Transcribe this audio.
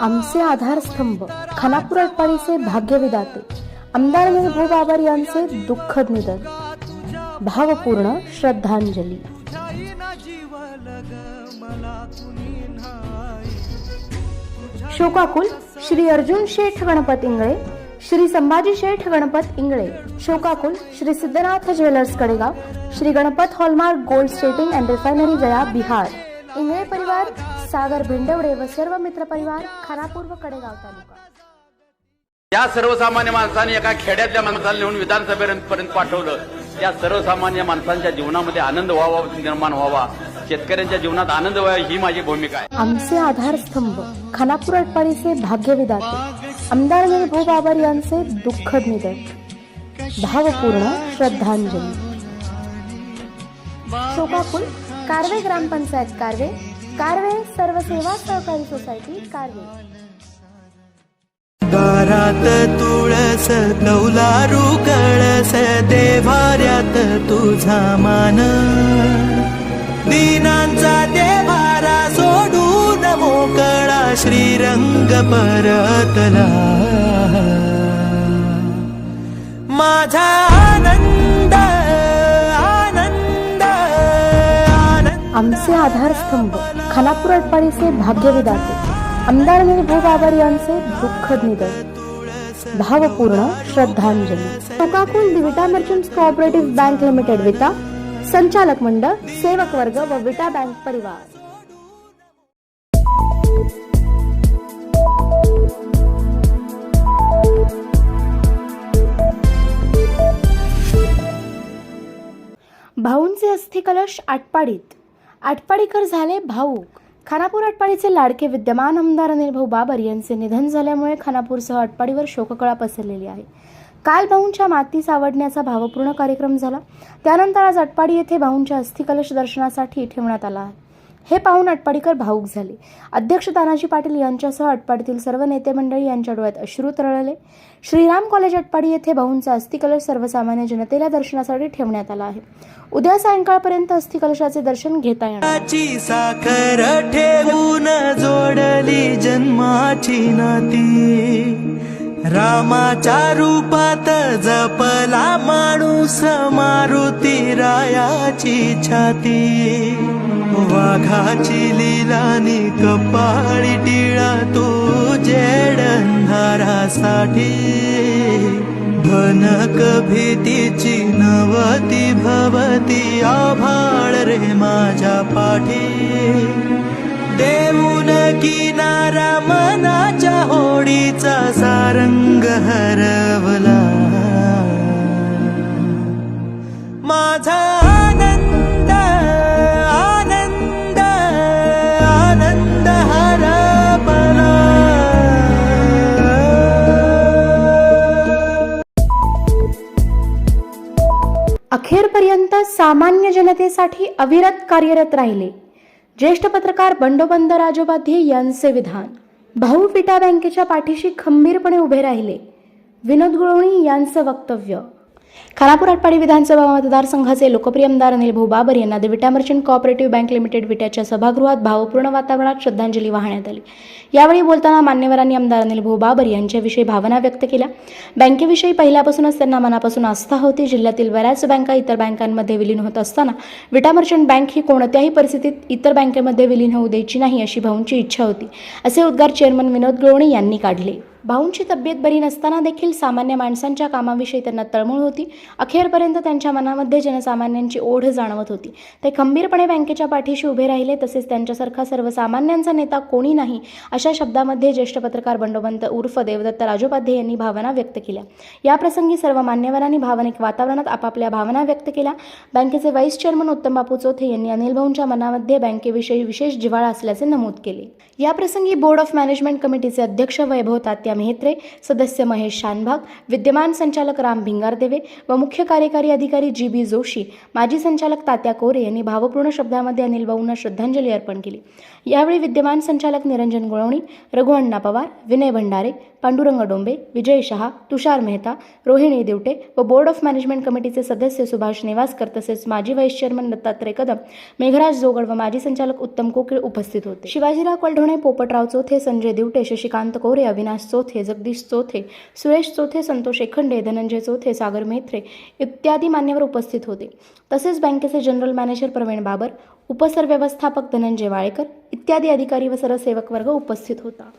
आमचे आधारस्तंभ खानापूर अटपाडीचे भाग्यविदाते आमदार निर्भू बाबर यांचे दुःखद निधन भावपूर्ण श्रद्धांजली. शोकाकुल श्री अर्जुन शेठ गणपत इंगळे श्री संभाजी शेठ गणपत इंगळे. शोकाकुल Shri Siddhanath jewellers Kadegaon Shri Ganpat hallmark gold testing and refinery Gaya Bihar. Ingale परिवार सागर भिंडवडे व सर्व मित्र परिवार खानापूर व कडेगाव तालुका. या सर्वसामान्य माणसाने एका खेड्यातल्या माणसाला नेऊन विधानसभेपर्यंत पाठवलं. त्या सर्वसामान्य माणसांच्या जीवनामध्ये आनंद व्हावा निर्माण व्हावा. शेतकऱ्यांच्या जीवनात आनंद व्हावा ही माझी भूमिका आहे. आमचे आधारस्तंभ खानापूर अटपाडीचे भाग्यविदाते आमदार निर्भू बाबर यांचे दुःखद निधन. भावपूर्ण श्रद्धांजली. शोकाकुल कारवे ग्रामपंचायत कारवे कारवे सर्व सेवा सहकारी सोसायटी कारवे. दारात तुळस कौलारू कळस देवाऱ्यात तुझा मान. दीनांचा देवारा सोडून मोकळा श्रीरंग परतला. माझा आनंद आनंद आमचे आधारस्तंभ खानापूर अटपाडीचे भाग्यविदाते आमदार निर्भू बाबर यांचे दुःखद निधन भावपूर्ण श्रद्धांजली. कोकाकोल दिविटा merchants cooperative bank limited Vita संचालक मंडळ सेवक वर्ग व विटा बँक परिवार. भाऊंचे अस्थिकलश आटपाडीत. आटपाडीकर झाले भाऊक. खानापूर आटपाडीचे लाडके विद्यमान आमदार अनिल भाऊ बाबर यांचे निधन झाल्यामुळे खानापूरसह आटपाडीवर शोककळा पसरलेली आहे. काल भाऊंच्या माती सावडण्याचा भावपूर्ण कार्यक्रम झाला. त्यानंतर आज आटपाडी येथे भाऊंच्या अस्थिकलश दर्शनासाठी ठेवण्यात आला आहे. हे पाहून आटपाडीकर भाऊक झाले. अध्यक्ष तानाजी पाटील यांच्यासह आटपाडीतील सर्व नेते मंडळी यांच्या डोळ्यात अश्रू तरळले. श्रीराम कॉलेज आटपाडी येथे भाऊंचा अस्थिकलश सर्वसामान्य जनतेला दर्शनासाठी ठेवण्यात आला आहे. उद्या सायंकाळपर्यंत अस्थिकलशाचे दर्शन घेता येणार. ची साखर ठेवून जोडली जन्माची नाती. रामाच्या रूपात जपला माणूस मारुती रायाची छाती. वाघाची लिलानी कपाळी टिळा तो जेडंधारासाठी. भनक भीतीची नवती भवती आभाळ रे माझ्या पाठी. देऊन किनारा मनाच्या होडीचा सारंग है अखेरपर्यंत सामान्य जनतेसाठी अविरत कार्यरत राहिले. ज्येष्ठ पत्रकार बंडोबंद राजोपाध्ये यांचे विधान. भाऊ विटा बँकेच्या पाठीशी खंबीरपणे उभे राहिले. विनोद गुळवणी यांचं वक्तव्य. खानापूर आटपाडी विधानसभा मतदारसंघाचे लोकप्रिय आमदार अनिल भाऊ बाबर यांना the Vita merchant cooperative bank limited विट्याच्या सभागृहात भावपूर्ण वातावरणात श्रद्धांजली वाहण्यात आली. यावेळी बोलताना मान्यवरांनी आमदार अनिल भाऊ बाबर यांच्याविषयी भावना व्यक्त केल्या. बँकेविषयी पहिल्यापासूनच त्यांना मनापासून आस्था होती. जिल्ह्यातील बऱ्याच बँका इतर बँकांमध्ये विलीन होत असताना विटा मर्चंट बँक ही कोणत्याही परिस्थितीत इतर बँकेमध्ये विलीन होऊ द्यायची नाही अशी भाऊंची इच्छा होती असे उद्गार चेअरमन विनोद गवळणी यांनी काढले. भाऊंची तब्येत बरी नसताना देखील सामान्य माणसांच्या कामाविषयी त्यांना तळमळ होती. अखेरपर्यंत त्यांच्या मनामध्ये जनसामान्यांची ओढ जाणवत होती. ते खंबीरपणे बँकेच्या पाठीशी उभे राहिले तसेच त्यांच्यासारखा सर्वसामान्यांचा नेता कोणी नाही अशा शब्दामध्ये ज्येष्ठ पत्रकार बंडोबंत उर्फ देवदत्त राजोपाध्ये यांनी भावना व्यक्त केल्या. याप्रसंगी सर्व मान्यवरांनी भावनिक वातावरणात आपापल्या भावना व्यक्त केल्या. बँकेचे व्हाईस चेअरमन उत्तम बापू चौथे यांनी अनिल भाऊंच्या मनामध्ये बँकेविषयी विशेष जिव्हाळा असल्याचे नमूद केले. याप्रसंगी बोर्ड ऑफ मॅनेजमेंट कमिटीचे अध्यक्ष वैभव तात्या तात्या मेहत्रे सदस्य महेश शानभाग विद्यमान संचालक राम भिंगारदेवे व मुख्य कार्यकारी अधिकारी जी बी जोशी माजी संचालक तात्या कोरे यांनी भावपूर्ण शब्दामध्ये अनिल भाऊंना श्रद्धांजली अर्पण केली. यावेळी विद्यमान संचालक निरंजन गुळवणी रघुअण्णा पवार विनय भंडारे पांडुरंग डोंबे विजय शहा तुषार मेहता रोहिणी देवटे व बोर्ड ऑफ मॅनेजमेंट कमिटीचे सदस्य सुभाष नेवासकर तसेच माजी व्हाईस चेअरमन दत्तात्रय कदम मेघराज जोगड व माजी संचालक उत्तम कोकिळ उपस्थित होते. शिवाजीराव कलढोणे पोपटराव चौथे संजय दिवटे शशिकांत कोरे अविनाश चोथे जगदीश चोथे सुरेश चोथे संतोष एखंडे धनंजय चोथे सागर मेथ्रे इत्यादी मान्यवर उपस्थित होते. तसेच बँकेचे जनरल मॅनेजर प्रवीण बाबर उपसरव्यवस्थापक धनंजय वाळेकर इत्यादी अधिकारी व सरसेवक वर्ग उपस्थित होता.